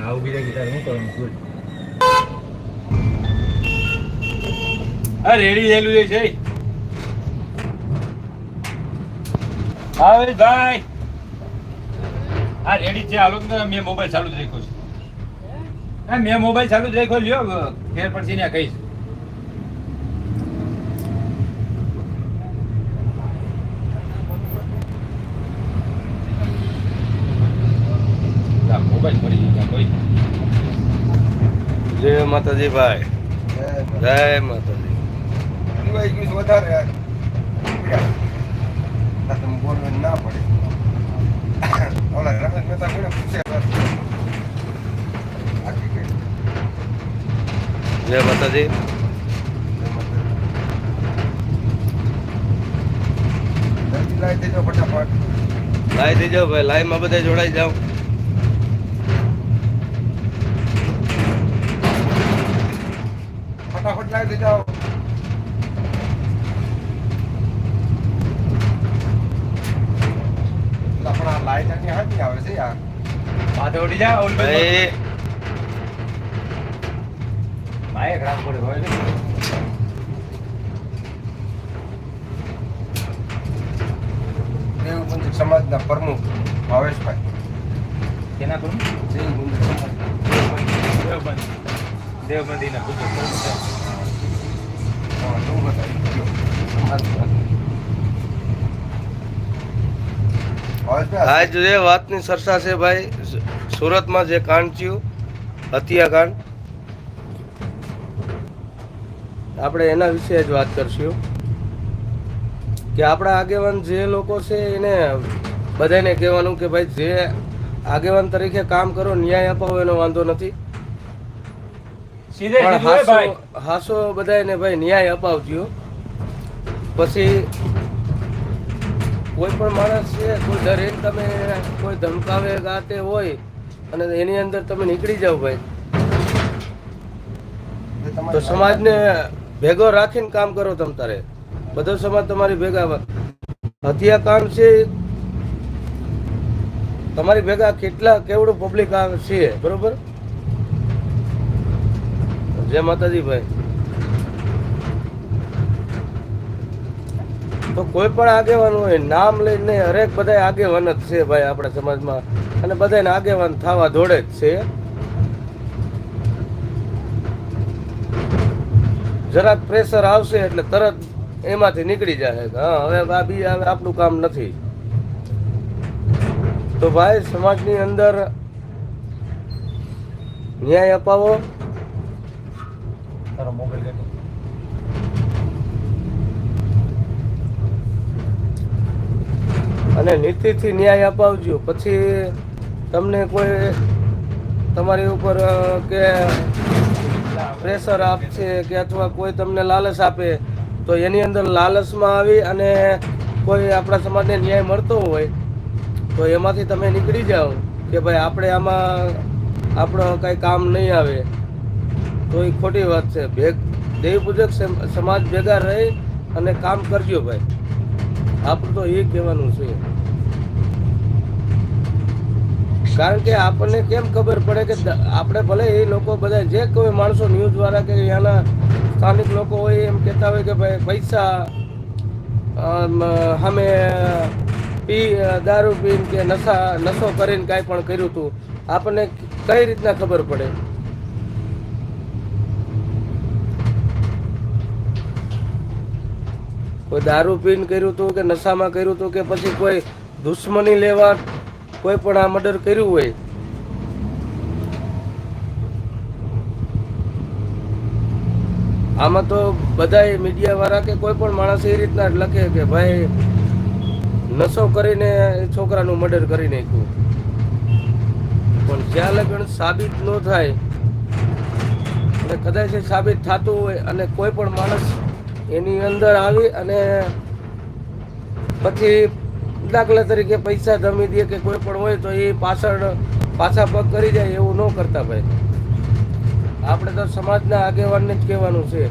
આવું બીજા ગીતાર હું બોલ આ રેડી થયેલું છે છે હા ભાઈ ભાઈ આ રેડી છે ને મેં મોબાઈલ ચાલુ જ રાખ્યો છે. મેં મોબાઈલ ચાલુ જ રાખ્યો લ્યો ફેર પછી ને કહીશ લા, મોબાઈલ પડી ગયો કોઈ જય માતાજી ભાઈ જય માતાજી. વધારે. ના પડે. જય માતાજી. લાઈ દેજો ફટાફટ. લાઈ દેજો ભાઈ લાઈમાં બધા જોડાઈ જાઓ ફટાફટ લાવી દેજો એટલે પણ આ લાઈટ આની હાથી આવે છે યાર? માથે ઉડી જા ઓલ ભાઈ. ભાઈ ખરાબ પડે હોય ને દેવબંધ સમાજના પ્રમુખ ભાવેશભાઈ. કેના દેવ દેવબંધ સમાજ દેવબંધ દેવબંધીના હા, શું બતાવી સમાજના. ભાવેશભાઈ, આજ જે વાતની ચર્ચા છે ભાઈ. સુરતમાં જે કાંડ થયું હત્યાકાંડ. આપણે એના વિશે જ વાત કરશું. કે આપણા આગેવાન જે લોકો છે એને બધાને કહેવાનું કે ભાઈ જે આગેવાન તરીકે કામ કરો ન્યાય અપાવો એનો વાંધો નથી. હાસો બધાને ભાઈ ન્યાય અપાવજો. પછી કોઈ પણ માણસ છે, કોઈ દરેક તમે કોઈ ધમકાવે, ગાતે હોય અને એની અંદર તમે નીકળી જાઓ ભાઈ. તો સમાજને ભેગો રાખીને કામ કરો તમ તારે. બધો સમાજ તમારી ભેગા હત્યા કામ છે. તમારી ભેગા કેટલા કેવડું પબ્લિક છે, બરોબર? જય માતાજી ભાઈ. તો કોઈ પણ આગેવાન હોય નામ લઈને હરેક બધા આગેવાન જ છે ભાઈ આપણા સમાજમાં. અને બધાને આગેવાન થવા દોડે જ છે. જરાક પ્રેશર આવશે એટલે તરત એમાંથી નીકળી જાય. હા, હવે આ બી આપણું કામ નથી. તો ભાઈ સમાજની અંદર ન્યાય અપાવો. મોબાઈલ અને નીતિથી ન્યાય અપાવજો. પછી તમને કોઈ તમારી ઉપર કે પ્રેશર આપશે કે અથવા કોઈ તમને લાલચ આપે, તો એની અંદર લાલચમાં આવી અને કોઈ આપણા સમાજને ન્યાય મળતો હોય, તો એમાંથી તમે નીકળી જાઓ કે ભાઈ આપણે આમાં, આપણો કાંઈ કામ નહીં આવે. તો એ ખોટી વાત છે. ભેગ, દેવપૂજક પૂજક સમાજ ભેગા રહી અને કામ કરજો ભાઈ. આપણું તો એ કહેવાનું છે. કારણ કે આપણને કેમ ખબર પડે કે આપણે ભલે એ લોકો બધા જે કોઈ માણસો ન્યૂઝ વાળા કે ત્યાંના સ્થાનિક લોકો હોય, એમ કહેતા હોય કે ભાઈ પૈસા, અમે પી, દારૂ પીને કે નશા, નશો કરીને કાંઈ પણ કર્યું હતું, આપણને કઈ રીતના ખબર પડે? કોઈ દારૂ પીને કર્યું હતું કે નશામાં કર્યું હતું કે પછી કોઈ દુશ્મની લેવા કોઈ પણ આ મર્ડર કર્યું હોય? આમાં તો બધા મીડિયા વાળા કે કોઈ પણ માણસ એ રીતના લખે કે ભાઈ, નશો કરીને છોકરાનું મર્ડર કરી નાખ્યું. પણ જ્યાં લગ્ન સાબિત ન થાય, અને કદાચ સાબિત થતું હોય અને કોઈ પણ માણસ એની અંદર આવી અને પછી દાખલા તરીકે પૈસા જમી દે કે કોઈ પણ હોય તો એ પાછળ પાછા પગ કરી જાય એવું ન કરતા ભાઈ. આપણે તો સમાજના આગેવાનને જ કહેવાનું છે.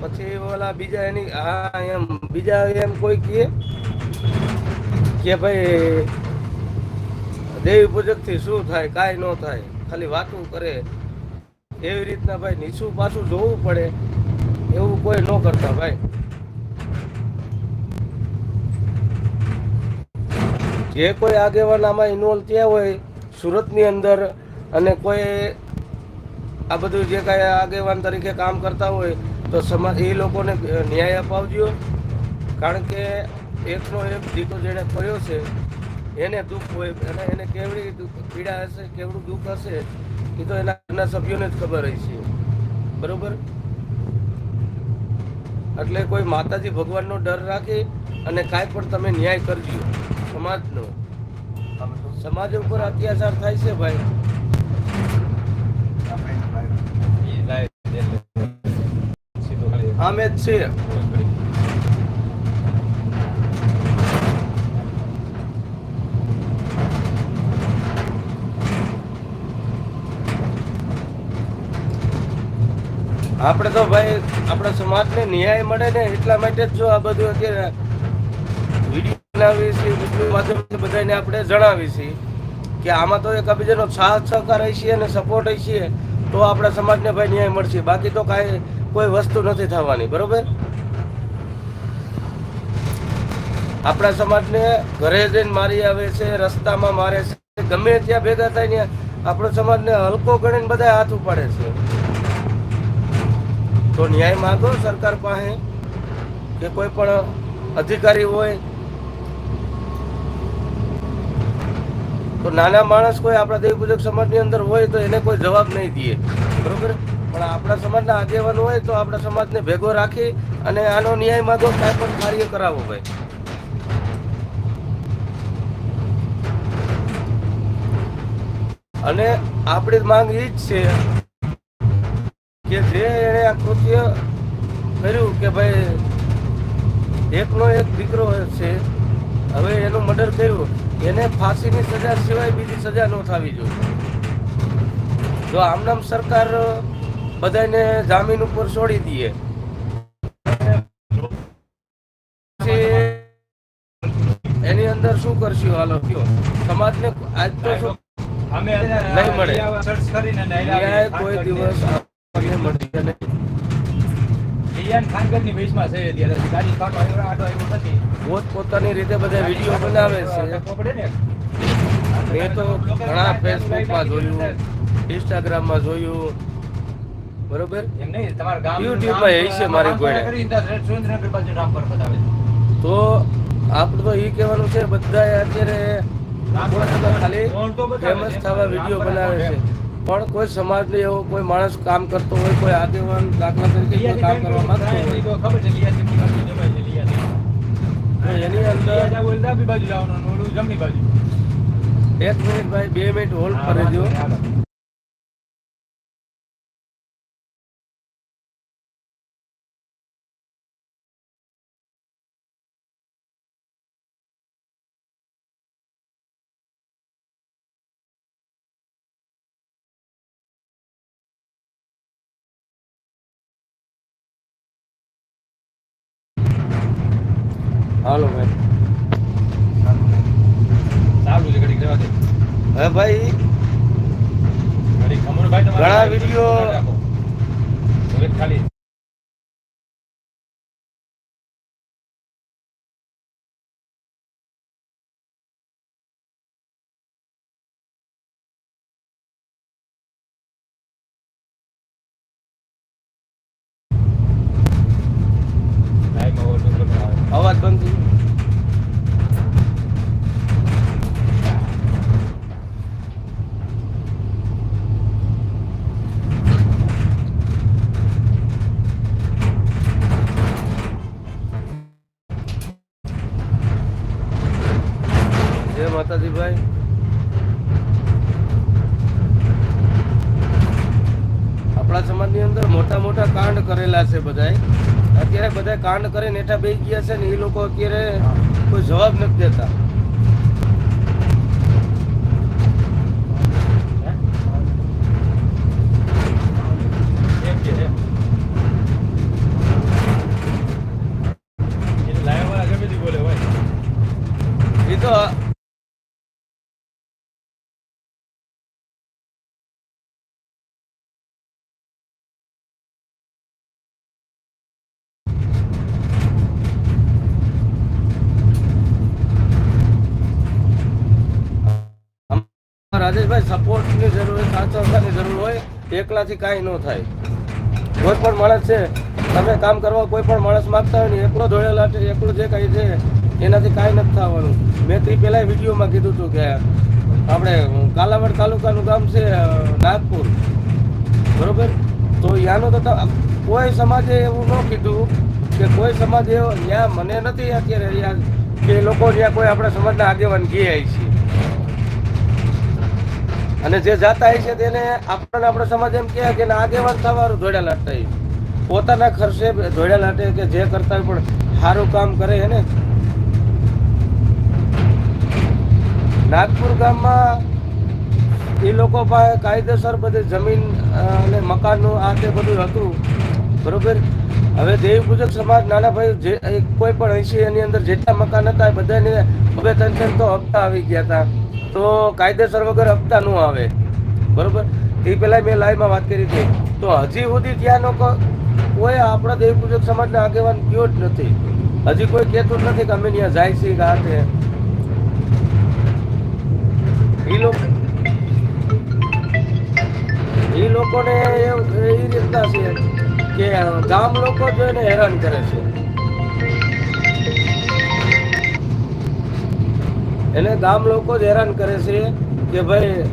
પછી ઓલા બીજા એની, હા, એમ, બીજા એમ કોઈ કે ભાઈ દેવી પૂજકથી શું થાય, કાંઈ ન થાય, ખાલી વાતું કરે. એવી રીતના ભાઈ નીચું પાછું જોવું પડે, એવું કોઈ ન કરતા ભાઈ. જે કોઈ આગેવાન આમાં ઇન્વોલ્વ થયા હોય, સુરતની અંદર અને કોઈ આ બધું જે કાંઈ આગેવાન તરીકે કામ કરતા હોય, તો સમાજ એ લોકોને ન્યાય અપાવજો. કારણ કે એકનો એક દીકરો જેણે કર્યો છે એને દુઃખ હોય અને એને કેવડી પીડા હશે કેવડું દુઃખ હશે એ તો એના ઘરના સભ્યોને જ ખબર હશે બરોબર? એટલે કોઈ માતાજી ભગવાનનો ડર રાખી અને કાંઈ પણ તમે ન્યાય કરજો. સમાજનો. સમાજ ઉપર અત્યાચાર થાય છે ભાઈ. આમે જ છે. આપણે તો ભાઈ, આપણા સમાજને ન્યાય મળે ને એટલા માટે જ જો આ બધું અત્યારે વીડિયો બનાવી છીએ, વીડિયો બધાને આપણે જણાવી છીએ કે આમાં તો એક બીજાનો સાથ સહકાર હશે અને સપોર્ટ હશે તો આપણા સમાજને ભાઈ ન્યાય મળશે. બાકી તો કાંઈ, કોઈ વસ્તુ નથી થવાની, બરોબર? આપણા સમાજને ઘરે જઈને મારી આવે છે, રસ્તામાં મારે છે, ગમે ત્યાં ભેગા થાય ને, આપણો સમાજને હલકો ગણીને બધા હાથ ઉપાડે છે. તો ન્યાય માંગો સરકાર પાસે કે કોઈ પણ અધિકારી હોય. તો નાના માણસ કોઈ આપણા દેવ પૂજક સમાજની અંદર હોય તો એને કોઈ જવાબ નહીં દે. બરોબર? પણ આપણા સમાજના આગેવાન હોય તો આપણા સમાજને ભેગો રાખી અને આનો ન્યાય માંગો કાંઈ પણ કાર્ય કરાવો ભાઈ અને આપણી માંગ એ જ છે કે જે એણે આ કૃત્ય કર્યું કે ભાઈ એકનો એક દીકરો છે હવે એનું મર્ડર કર્યું એને ફાંસીની સજા સિવાય બીજી સજા ન થવી જોઈએ. જો આમનામ સરકાર બધાને જામીન ઉપર છોડી દઈએ. એની અંદર શું કરશું? હાલો કયો? સમાજને આજ તો નહીં મળે. કોઈ દિવસ ખાનગરની છે અત્યારે. ગાડી આવ્યો નથી. પોત પોતાની રીતે બધા વીડિયો બનાવે છે. મેં તો ઘણા ફેસબુકમાં જોયું ઇન્સ્ટાગ્રામમાં જોયું. બરોબર? એમ નહીં તમારા ગામ YouTube માં એ છે મારી ગોળે. તો આપણે તો એ કહેવાનું છે બધા અત્યારે ખાલી ફેમસ થવા વીડિયો બનાવે છે. પણ કોઈ સમાજને એવો કોઈ માણસ કામ કરતો હોય કોઈ આગેવાન દાખલા તરીકે કામ કરવા માંગતો એની અંદર એક મિનિટ ભાઈ બે મિનિટ હોલ્ડ કરી દો. હાલો. ભાઈ. સારું છે ઘડીક રહેવા દે. હવે ભાઈ ઘણા વિડીયો- ખાલી. કાંડ છે બધાય. અત્યારે બધા કાંડ કરીને નેઠા બેસી ગયા છે ને એ લોકો અત્યારે કોઈ જવાબ નથી દેતા. રાજેશભાઈ સપોર્ટની જરૂર હોય સહકારની જરૂર હોય, એકલાથી કાંઈ ન થાય. કોઈ પણ માણસ છે, તમે કામ કરવા કોઈ પણ માણસ માગતા હોય ને, એકલો ધોળેલા છે એકલો જે કાંઈ છે, એનાથી કાંઈ નથી થવાનું. મેં તે પહેલાં વિડીયોમાં કીધું હતું કે આપણે કાલાવડ તાલુકાનું ગામ છે નાગપુર. બરોબર? તો ત્યાંનું તો કોઈ સમાજે એવું ન કીધું કે કોઈ સમાજ એવો ત્યાં મને નથી અત્યારે યાદ કે લોકો ત્યાં કોઈ આપણા સમાજના આગેવાન ગયા છે. અને જે જાતા હોય છે તેને આપણને આપણો સમાજ એમ કહે કે આગેવાન થવાનું જોડ્યા લાટતા. પોતાના ખર્ચે જોડ્યા લાટે કે જે કરતા હોય પણ સારું કામ કરે છે ને. નાગપુર ગામમાં એ લોકો પાસે કાયદેસર બધી જમીન અને મકાનનું આ તે બધું હતું. બરોબર? હવે દેવી સમાજ નાના ભાઈ જે કોઈ પણ હશે એની અંદર જેટલા મકાન હતા એ બધાને હવે ત્રણ ત્રણ તો હપ્તા આવી ગયા હતા. તો કાયદેસર વગર હપ્તા ન આવે. બરોબર? એ પહેલાં મેં લાઈવમાં વાત કરી હતી. તો હજી સુધી ત્યાં લોકો કોઈ આપણા દેવ પૂજક સમાજના આગેવાન કયો જ નથી. હજી કોઈ કહેતું જ નથી કે અમે ત્યાં જાય છીએ આ તે એ લોકો એ લોકોને એ રીતના છે કે ગામ લોકો જોઈને હેરાન કરે છે. એને ગામ લોકો જ હેરાન કરે છે કે ભાઈ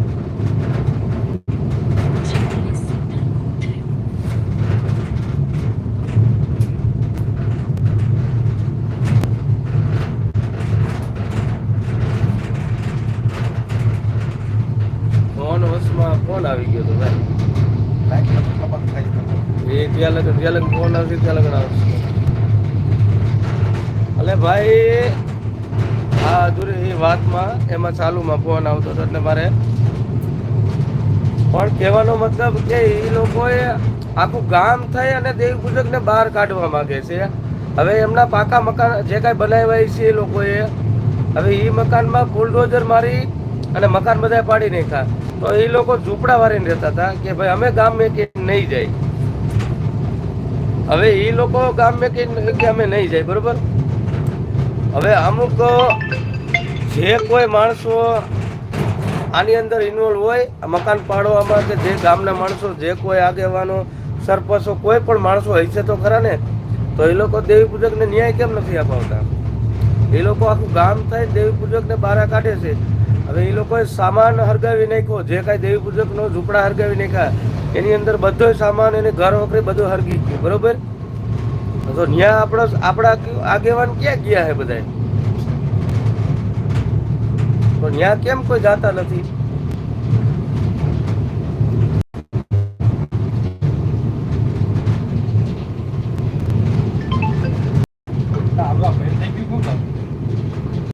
ફોન વચમાં ફોન આવી ગયો તો ભાઈ. એ લગન, ત્યાં લગન ફોન આવશે, ત્યાં લગન આવશે અલે ભાઈ આ અધૂરી વાતમાં એમાં ચાલુમાં ફોન આવતો હતો એટલે મારે પણ કહેવાનો મતલબ કે એ લોકોએ આખું ગામ થઈ અને દેવી પૂજકને બહાર કાઢવા માંગે છે. હવે એમના પાકા મકાન જે કાંઈ બનાવ્યા છે એ લોકોએ, હવે એ મકાનમાં બુલડોઝર મારી અને મકાન બધા પાડી નાખ્યા. તો એ લોકો ઝૂંપડા વાળીને રહેતા હતા કે ભાઈ અમે ગામ મેં કે નહીં જાય. હવે એ લોકો ગામ મેં કે કે અમે નહીં જાય, બરોબર? હવે અમુક જે કોઈ માણસો આની અંદર ઇન્વોલ્વ હોય મકાન પાડવામાં કે જે ગામના માણસો, જે કોઈ આગેવાનો, સરપંચો, કોઈ પણ માણસો હશે તો ખરા ને? તો એ લોકો દેવી પૂજકને ન્યાય કેમ નથી અપાવતા? એ લોકો આખું ગામ થાય, દેવી પૂજકને બહાર કાઢે છે. હવે એ લોકોએ સામાન હરગાવી નાખ્યો, જે કાંઈ દેવી પૂજકનો ઝૂંપડા હરગાવી નાખ્યા, એની અંદર બધો સામાન, એની ઘર વખરી બધું હરગી ગયું, બરોબર? તો ન્યા આપણા આપણા આગેવાન ક્યાં ગયા છે બધાય? તો ન્યા કેમ કોઈ જાતા નથી?